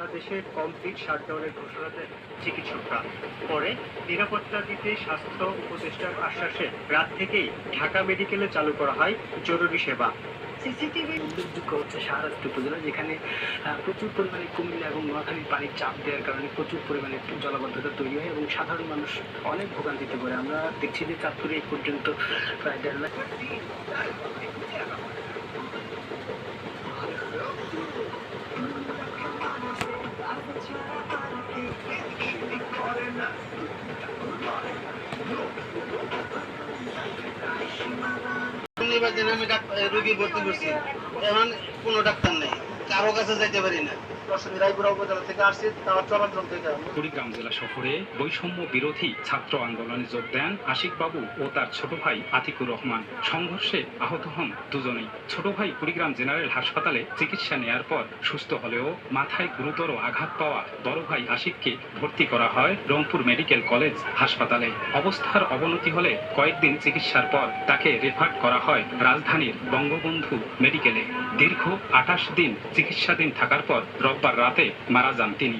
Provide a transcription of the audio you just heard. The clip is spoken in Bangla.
সারা দেশে কমপ্লিট শাটডাউনের ঘোষণা দেন চিকিৎসকরা। পরে নিরাপত্তা দিতে স্বাস্থ্য উপদেষ্টার আশ্বাসে রাত থেকেই ঢাকা মেডিকেলে চালু করা হয় জরুরি সেবা। সিসিটিভি উল্লেখযোগ্য হচ্ছে শাহরাস্তি উপজেলা, যেখানে প্রচুর পরিমাণে কুমিল্লা এবং নোয়াখালীর পানির চাপ দেওয়ার কারণে প্রচুর পরিমাণে জলাবদ্ধতা তৈরি হয় এবং সাধারণ মানুষ অনেক ভোগান্তিতে পড়ে। আমরা দেখছি যে চাঁদপুরে এই পর্যন্ত প্রায় দেড় লাখ আমি রুগী ভর্তি করছি। এখন কোনো ডাক্তার নেই। কারও কাছে যাইতে পারি না। কুড়িগ্রাম রহমান। সংঘর্ষে জেনারেল হাসপাতালে চিকিৎসা নেয়ার পর সুস্থ হলেও মাথায় গুরুতর আঘাত পাওয়া বড় ভাই আশিককে ভর্তি করা হয় রংপুর মেডিকেল কলেজ হাসপাতালে। অবস্থার অবনতি হলে কয়েকদিন চিকিৎসার পর তাকে রেফার করা হয় রাজধানীর বঙ্গবন্ধু মেডিকেলে। দীর্ঘ আঠাশ দিন চিকিৎসাধীন থাকার পর রোববার রাতে মারা যান তিনি।